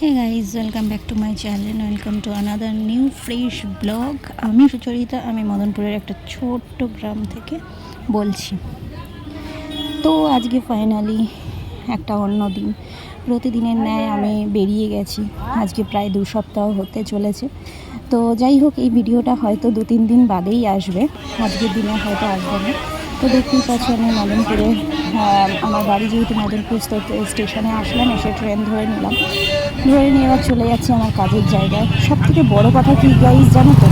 Hey guys welcome back to my channel welcome to another new fresh blog আমি সুচরিতা, আমি মদনপুরের একটা ছোট্ট গ্রাম থেকে বলছি। তো আজকে ফাইনালি একটা অন্য দিন। প্রতিদিনের ন্যায় আমি বেরিয়ে গেছি। আজকে প্রায় দু সপ্তাহ হতে চলেছে। তো যাই হোক, এই ভিডিওটা হয়তো দু তিন দিন বাদেই আসবে। আজকের দিনে হয়তো আসবে না। তো দেখতেই পাচ্ছি আমি মদনপুরে আমার বাড়ি যেহেতু মদনপুর স্টেশনে আসলাম, এসে ট্রেন ধরে নিলাম। ধরে নিয়ে এবার চলে যাচ্ছি আমার কাজের জায়গায়। সব থেকে বড়ো কথা কি গাইজ জানো তো?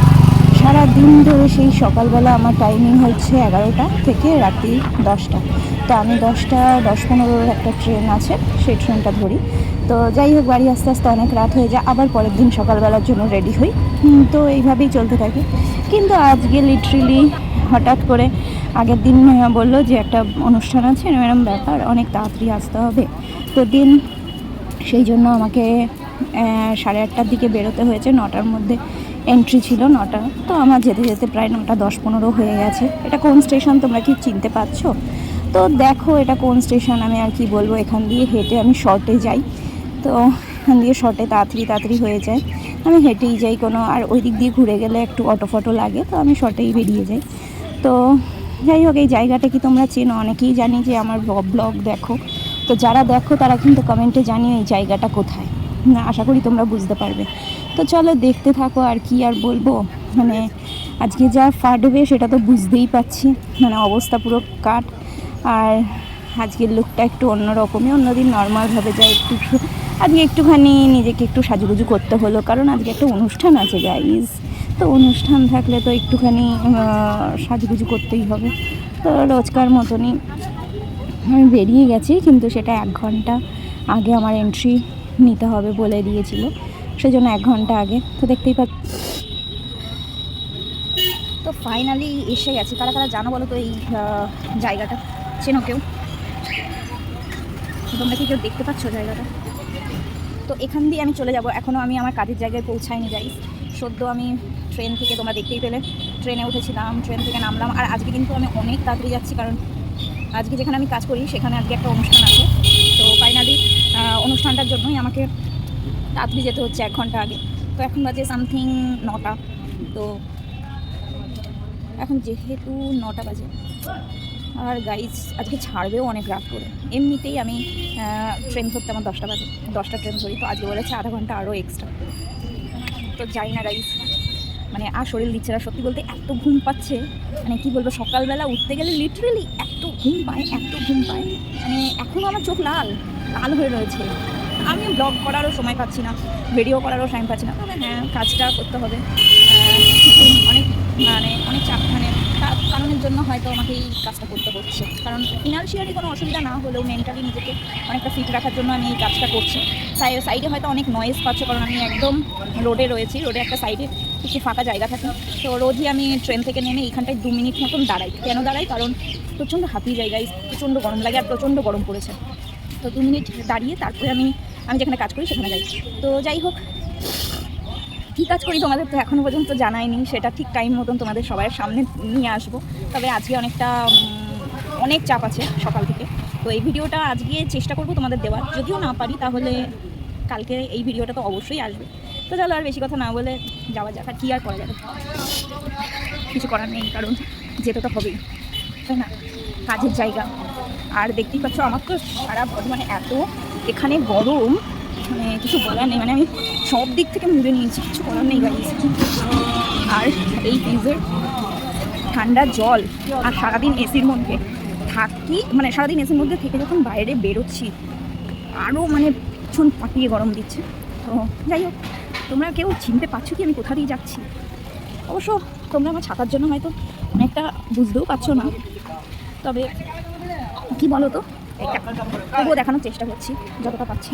সারা দিন ধরে সেই সকালবেলা আমার টাইমিং হচ্ছে এগারোটা থেকে রাত্রি দশটা। তো আমি দশটা, দশ পনেরোর একটা ট্রেন আছে, সেই ট্রেনটা ধরি। তো যাই হোক, বাড়ি আস্তে আস্তে অনেক রাত হয়ে যায়, আবার পরের দিন সকালবেলার জন্য রেডি হই। তো এইভাবেই চলতে থাকে। কিন্তু আজকে লিটারেলি হঠাৎ করে আগের দিন বলল যে একটা অনুষ্ঠান আছে এরকম ব্যাপার, অনেক তাড়াতাড়ি আসতে হবে। তো দিন সেই জন্য আমাকে সাড়ে আটটার দিকে বেরোতে হয়েছে, নটার মধ্যে এন্ট্রি ছিল নটা। তো আমার যেতে যেতে প্রায় নটা দশ পনেরো হয়ে গেছে। এটা কোন স্টেশন তোমরা কি চিনতে পারছ? তো দেখো এটা কোন স্টেশন আমি আর কি বলব, এখান দিয়ে হেঁটে আমি শর্টে যাই। তো এখান দিয়ে শর্টে তাড়াতাড়ি তাড়াতাড়ি হয়ে যায়। আমি হেঁটেই যাই কোনো, আর ওই দিক দিয়ে ঘুরে গেলে একটু অটো ফটো লাগে, তো আমি শর্টেই বেরিয়ে যাই। তো যাই হোক, এই জায়গাটা কি তোমরা চেনো? অনেকেই জানি যে আমার ব্লগ দেখো। তো যারা দেখো, তারা কিন্তু কমেন্টে জানিও এই জায়গাটা কোথায়। না, আশা করি তোমরা বুঝতে পারবে। তো চলো, দেখতে থাকো আর কি আর বলব। মানে আজকে যা ফাটবে সেটা তো বুঝতেই পাচ্ছি মানে অবস্থা পুরো কাট আর আজকের লুকটা একটু অন্যরকমই। অন্যদিন নর্মালভাবে যায় একটু আজকে একটুখানি নিজেকে একটু সাজুগুজু করতে হলো, কারণ আজকে একটা অনুষ্ঠান আছে গাইজ তো অনুষ্ঠান থাকলে তো একটুখানি সাজুগুজু করতেই হবে। তো রোজকার মতনই আমি বেরিয়ে গেছি, কিন্তু সেটা এক ঘণ্টা আগে আমার এন্ট্রি নিতে হবে বলে দিয়েছিল। সেই জন্য এক ঘণ্টা আগে। তো দেখতেই পাচ্ছি তো ফাইনালি এসে গেছি। কারা কারা জানো বলো তো এই জায়গাটা? চেনো কেউ? তোমরা কি কেউ দেখতে পাচ্ছ জায়গাটা? তো এখান দিয়ে আমি চলে যাব। এখনও আমি আমার কাজের জায়গায় পৌঁছাইনি যাই সদ্য আমি ট্রেন থেকে তোমরা দেখতেই পেলে, ট্রেনে উঠেছিলাম, ট্রেন থেকে নামলাম। আর আজকে কিন্তু আমি অনেক তাড়াতাড়ি যাচ্ছি, কারণ আজকে যেখানে আমি কাজ করি, সেখানে আজকে একটা অনুষ্ঠান আছে। তো ফাইনালি অনুষ্ঠানটার জন্যই আমাকে তাড়াতাড়ি যেতে হচ্ছে এক ঘণ্টা আগে। তো এখন বাজে সামথিং নটা। তো এখন যেহেতু নটা বাজে আর গাইজ আজকে ছাড়বেও অনেক রাত করে। এমনিতেই আমি ট্রেন ধরতে আমার দশটা বাজে, দশটা ট্রেন ধরি, তো আজকে বলেছে আধা ঘণ্টা আরও এক্সট্রা তো যাই না গাইজ মানে আর শরীর দিচ্ছে না। সত্যি বলতে এত ঘুম পাচ্ছে মানে কি বলব, সকালবেলা উঠতে গেলে লিটারেলি এত ঘুম পায়, এত ঘুম পায়। মানে এখনও আমার চোখ লাল লাল হয়ে রয়েছে। আমি ব্লগ করারও সময় পাচ্ছি না ভিডিও করারও টাইম পাচ্ছি না। তবে হ্যাঁ কাজটা করতে হবে। অনেক মানে অনেক চাপ মানে কা- কারণের জন্য হয়তো আমাকে এই কাজটা করতে হচ্ছে। কারণ ফিনান্সিয়ালি কোনো অসুবিধা না হলেও মেন্টালি নিজেকে অনেকটা ফিট রাখার জন্য আমি এই কাজটা করছি। সাই- সাইডে হয়তো অনেক নয়েজ পাচ্ছ, কারণ আমি একদম রোডে রয়েছি। রোডে একটা সাইডে কিছু ফাঁকা জায়গা থাকে। তো রোজই আমি ট্রেন থেকে নেমে এইখানটায় দু মিনিট মতন দাঁড়াই। কেন দাঁড়াই? কারণ প্রচণ্ড হাঁপিয়ে জায়গায় প্রচণ্ড গরম লাগে আর প্রচণ্ড গরম পড়েছে। তো দু মিনিট দাঁড়িয়ে তারপরে আমি আমি যেখানে কাজ করি সেখানে যাই। তো যাই হোক কী কাজ করি তোমাদের তো এখনও পর্যন্ত জানাইনি সেটা ঠিক টাইম মতন তোমাদের সবার সামনে নিয়ে আসব। তবে আজকে অনেকটা অনেক চাপ আছে সকাল থেকে। তো এই ভিডিওটা আজকে চেষ্টা করব তোমাদের দেওয়ার। যদিও না পারি, তাহলে কালকে এই ভিডিওটা তো অবশ্যই আসবে। তো চলো আর বেশি কথা না বলে যাওয়া যাক, আর কী আর করা যাবে? কিছু করার নেই, কারণ যেতে তো হবেই, তাই না? কাজের জায়গা। আর দেখতেই পাচ্ছ, আমার তো সারা মানে এত, এখানে গরম। মানে কিছু বলার নেই মানে আমি সব দিক থেকে মুড়ে নিয়েছি, কিছু করার নেই গাড়ি আর এই ফ্রিজের ঠান্ডা জল আর সারাদিন এসির মধ্যে থাকি মানে সারাদিন এসির মধ্যে থেকে যখন বাইরে বেরোচ্ছি আরও মানে ভীষণ পাকিয়ে গরম দিচ্ছে। তো যাই হোক, তোমরা কেউ চিনতে পারছ কি আমি কোথা দিয়ে যাচ্ছি? অবশ্য তোমরা আমার ছাতার জন্য হয়তো অনেকটা বুঝতেও পারছ না। তবে কি বলো তো তবুও দেখানোর চেষ্টা করছি, যতটা পাচ্ছি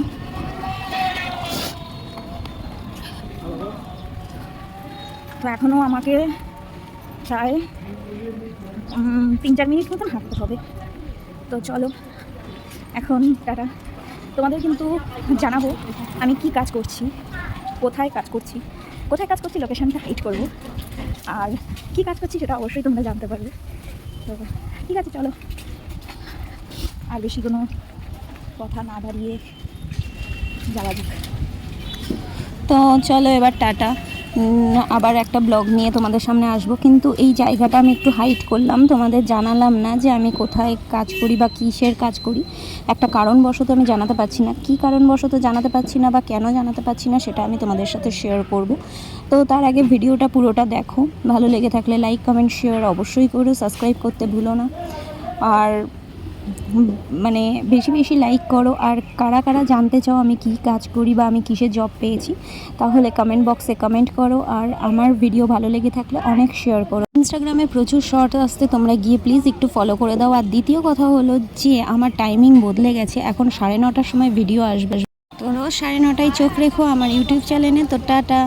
তো এখনও আমাকে প্রায় তিন চার মিনিট মতন হাঁটতে হবে। তো চলো, এখন টাটা। তোমাদের কিন্তু জানাব আমি কি কাজ করছি, কোথায় কাজ করছি, কোথায় কাজ করছি লোকেশানটা হাইট করব। আর কি কাজ করছি সেটা অবশ্যই তোমরা জানতে পারবে। তো ঠিক আছে, চলো। আর বেশি কোনো কথা না দাঁড়িয়ে যাওয়া যাক। তো চলো এবার টাটা। আবার একটা ব্লগ নিয়ে তোমাদের সামনে আসব। কিন্তু এই জায়গাটা আমি একটু হাইট করলাম। তোমাদের জানালাম না যে আমি কোথায় কাজ করি বা কিসের কাজ করি। একটা কারণবশত আমি জানাতে পারছি না। কী কারণবশত জানাতে পারছি না বা কেন জানাতে পারছি না সেটা আমি তোমাদের সাথে শেয়ার করব। তো তার আগে ভিডিওটা পুরোটা দেখো। ভালো লেগে থাকলে লাইক কমেন্ট শেয়ার অবশ্যই করো। সাবস্ক্রাইব করতে ভুলো না। আর মানে বেশি বেশি লাইক করো। আর কারা কারা জানতে চাও আমি কী কাজ করি বা আমি কিসে জব পেয়েছি, তাহলে কমেন্ট বক্সে কমেন্ট করো। আর আমার ভিডিও ভালো লেগে থাকলে অনেক শেয়ার করো। ইনস্টাগ্রামে প্রচুর শর্ট আসতে তোমরা গিয়ে প্লিজ একটু ফলো করে দাও। আর দ্বিতীয় কথা হলো যে, আমার টাইমিং বদলে গেছে। এখন সাড়ে নটার সময় ভিডিও আসবে। তো রোজ সাড়ে নটায় চোখ রেখো আমার ইউটিউব চ্যানেলে তো টাটা।